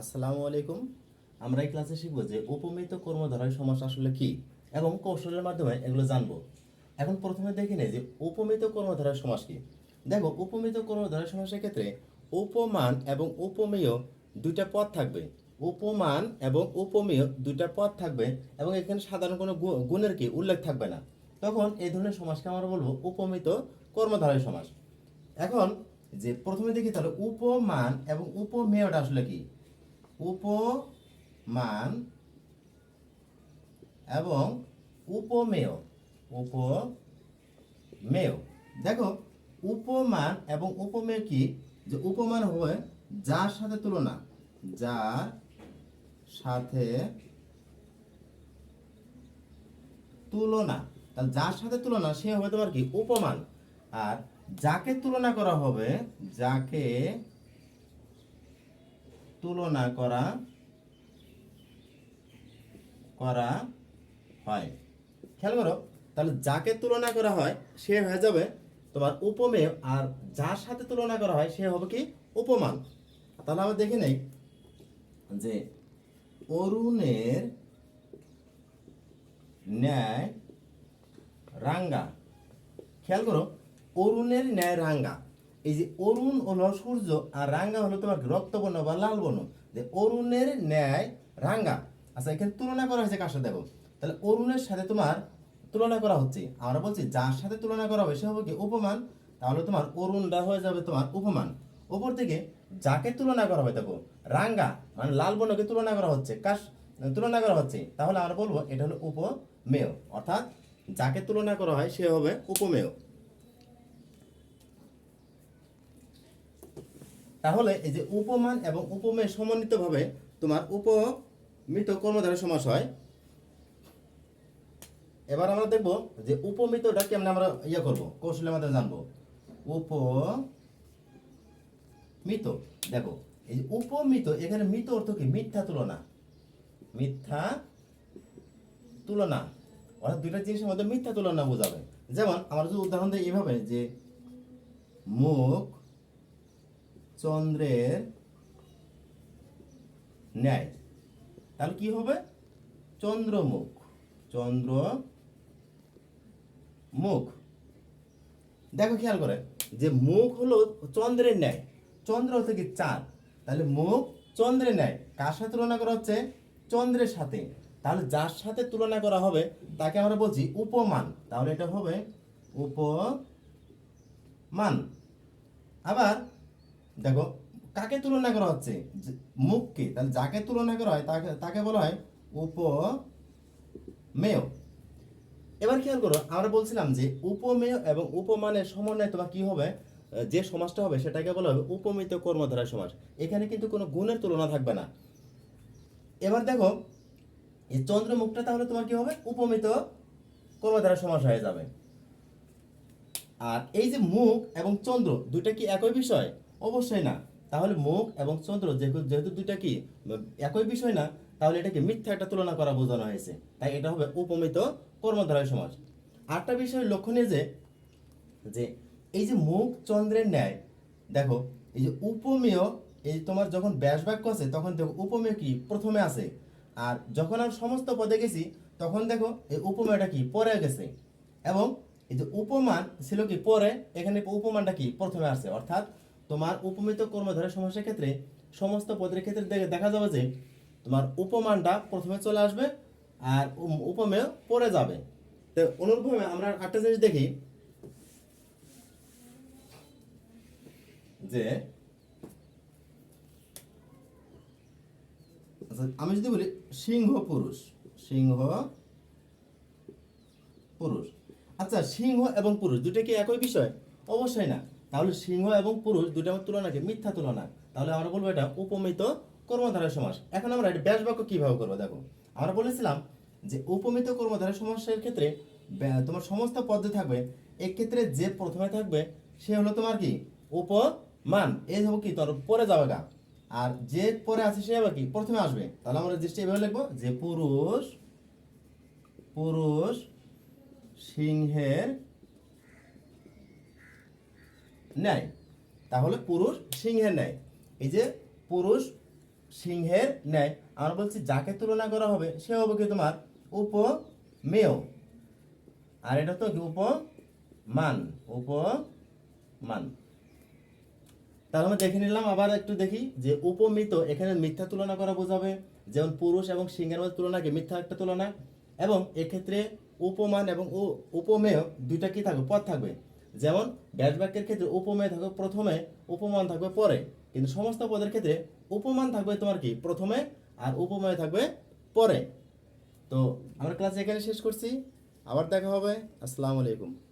আসসালামু আলাইকুম। আমরা এই ক্লাসে শিখব যে উপমিত কর্মধারয় সমাস আসলে কি এবং কৌশলের মাধ্যমে এগুলো জানব। এখন প্রথমে দেখে নেই যে উপমিত কর্মধারয় সমাস কি। দেখো, উপমিত কর্মধারয় সমাসের ক্ষেত্রে উপমান এবং উপমেয় দুইটা পদ থাকবে। উপমান এবং উপমেয় দুইটা পদ থাকবে এবং এখানে সাধারণ কোনো গুণের কি উল্লেখ থাকবে না। তখন এই ধরনের সমাসকে আমরা বলব উপমিত কর্মধারয় সমাস। এখন যে প্রথমে দেখি তাহলে উপমান এবং উপমেয়টা আসলে কি? উপমান এবং উপমেয়। উপমেয়। দেখো, উপমান এবং উপমেয় কি? যে উপমান হবে যার সাথে তুলনা, যার সাথে তুলনা। তাহলে যার সাথে তুলনা, সে হবে তোমার কি? উপমান। আর যাকে তুলনা করা হবে, যাকে তুলনা করা করা হয়। খেয়াল করো, তাহলে যাকে তুলনা করা হয়, সে হয়ে যাবে তোমার উপমেয়, আর যার সাথে তুলনা করা হয়, সে হবে কি? উপমান। তাহলে আমরা দেখে নেই যে অরুণের ন্যায় রাঙ্গা। খেয়াল করো, অরুণের ন্যায় রাঙ্গা। এই যে অরুণ হলো সূর্য আর রাঙ্গা হলো তোমার রক্ত রক্তবর্ণ বা লাল বর্ণ। যে অরুণের ন্যায় রাঙ্গা। আচ্ছা এখানে তুলনা করা হয়েছে কার সাথে দেখো? তাহলে অরুণের সাথে তোমার তুলনা করা হচ্ছে। আমরা বলছি যার সাথে তুলনা করা হবে সে হবে কি উপমান? তাহলে তোমার অরুণটা হয়ে যাবে তোমার উপমান। উপর থেকে যাকে তুলনা করা হবে দেখো, রাঙ্গা মানে লাল বর্ণকে তুলনা করা হচ্ছে। কার তুলনা করা হচ্ছে? তাহলে আমরা বলব এটা হলো উপমেয়। অর্থাৎ যাকে তুলনা করা হয় সে হবে উপমেয়। তাহলে এই যে উপমান এবং উপমেয় সমন্বিতভাবে তোমার উপমিত কর্মধারয় সমাস হয়। এবার আমরা দেখব যে উপমিতটা কেমন আমরা ইয়ে করব, কৌশলের মাধ্যমে জানব। উপমিত, দেখো, এই যে উপমিত, এখানে মিত অর্থ কি? মিথ্যা তুলনা। মিথ্যা তুলনা। অর্থাৎ দুইটা জিনিসের মধ্যে মিথ্যা তুলনা বোঝাবে। যেমন, আমরা যদি উদাহরণ দিই এভাবে যে মুখ চন্দ্রের ন্যায়। তাহলে কি হবে? চন্দ্রমুখ। চন্দ্র মুখ দেখো, খেয়াল করে, যে মুখ হলো চন্দ্রের ন্যায়। চন্দ্র হচ্ছে কি চাঁদ। তাহলে মুখ চন্দ্রের ন্যায়। কার সাথে তুলনা করা হচ্ছে? চন্দ্রের সাথে। তাহলে যার সাথে তুলনা করা হবে, তাকে আমরা বলছি উপমান। তাহলে এটা হবে উপমান। আবার দেখো, কাকে তুলনা করা হচ্ছে? মুখকে, তাহলে যাকে তুলনা করা হয়, তাকে তাকে বলা হয় উপমেয়। এবার খেয়াল করো, আমরা বলছিলাম যে উপমেয় এবং উপমানের সমন্বয় তোমার কি হবে? যে সমাজটা হবে, সেটাকে বলা হবে উপমিত কর্মধারা সমাজ। এখানে কিন্তু কোনো গুণের তুলনা থাকবে না। এবার দেখো, এই চন্দ্রমুখটা তাহলে তোমার কি হবে? উপমিত কর্মধারা সমাস হয়ে যাবে। আর এই যে মুখ এবং চন্দ্র, দুইটা কি একই বিষয়? অবশ্যই না। তাহলে মুখ এবং চন্দ্র যেহেতু দুইটা কি, একই বিষয় না, তাহলে এটাকে মিথ্যা একটা তুলনা করা বোঝানো হয়েছে। তাই এটা হবে উপমিত কর্মধারয় সমাজ। আরেকটা বিষয় লক্ষণীয় যে যে এই যে মুখ চন্দ্রের ন্যায়, দেখো, এই যে উপমেয়, এই তোমার যখন ব্যাস বাক্য আছে, তখন দেখো উপমেয় কি? প্রথমে আছে। আর যখন আমি সমস্ত পদে গেছি, তখন দেখো এই উপমেয়টা কি? পরে গেছে। এবং এই যে উপমান ছিল কি? পরে। এখানে উপমানটা কি? প্রথমে আসছে। অর্থাৎ তোমার উপমিত কর্মধারের সমস্যার ক্ষেত্রে সমস্ত পদের ক্ষেত্রে দেখা যাবে যে তোমার উপমানটা প্রথমে চলে আসবে আর উপমেয় পরে যাবে। তো অনুরূপভাবে আমরা একটা জিনিস দেখি। যে আচ্ছা, আমি যদি বলি সিংহ পুরুষ সিংহ পুরুষ। আচ্ছা সিংহ এবং পুরুষ দুটো কি একই বিষয়? অবশ্যই না। তাহলে সিংহ এবং পুরুষ দুটো আমার তুলনা কি? মিথ্যা তুলনা। তাহলে আমরা বলব এটা উপমিত কর্মধারয় সমাস। এখন আমরা এটা ব্যাস বাক্য কীভাবে করব? দেখো, আমরা বলেছিলাম যে উপমিত কর্মধারয় সমাসের ক্ষেত্রে তোমার সমস্ত পদ্ধতি থাকবে, এক্ষেত্রে যে প্রথমে থাকবে, সে হলো তোমার কি? উপমান। এই হব কি? তোর পরে যাবে গা। আর যে পরে আছে, সে আবার কি? প্রথমে আসবে। তাহলে আমরা জিনিসটা এভাবে লিখব যে পুরুষ পুরুষ সিংহের ন্যায়। তাহলে পুরুষ সিংহের ন্যায়। এই যে পুরুষ সিংহের ন্যায়, আমরা বলছি যাকে তুলনা করা হবে, সে হবে কি তোমার উপমেয়। আর এটা তো উপমান? উপমান। তাহলে আমরা দেখে নিলাম, আবার একটু দেখি যে উপমিত এখানে মিথ্যা তুলনা করা বোঝাবে। যেমন পুরুষ এবং সিংহের মধ্যে তুলনাকে মিথ্যা একটা তুলনা। এবং এক্ষেত্রে উপমান এবং উপমেয় দুইটা কি থাকবে? পথ থাকবে। যেমন, ব্যাস বাক্যের ক্ষেত্রে উপমেয় থাকবে প্রথমে, উপমান থাকবে পরে। কিন্তু সমস্ত পদের ক্ষেত্রে উপমান থাকবে তোমার কি? প্রথমে আর উপমেয় থাকবে পরে। তো আমার ক্লাস এখানে শেষ করছি। আবার দেখা হবে। আসসালামু আলাইকুম।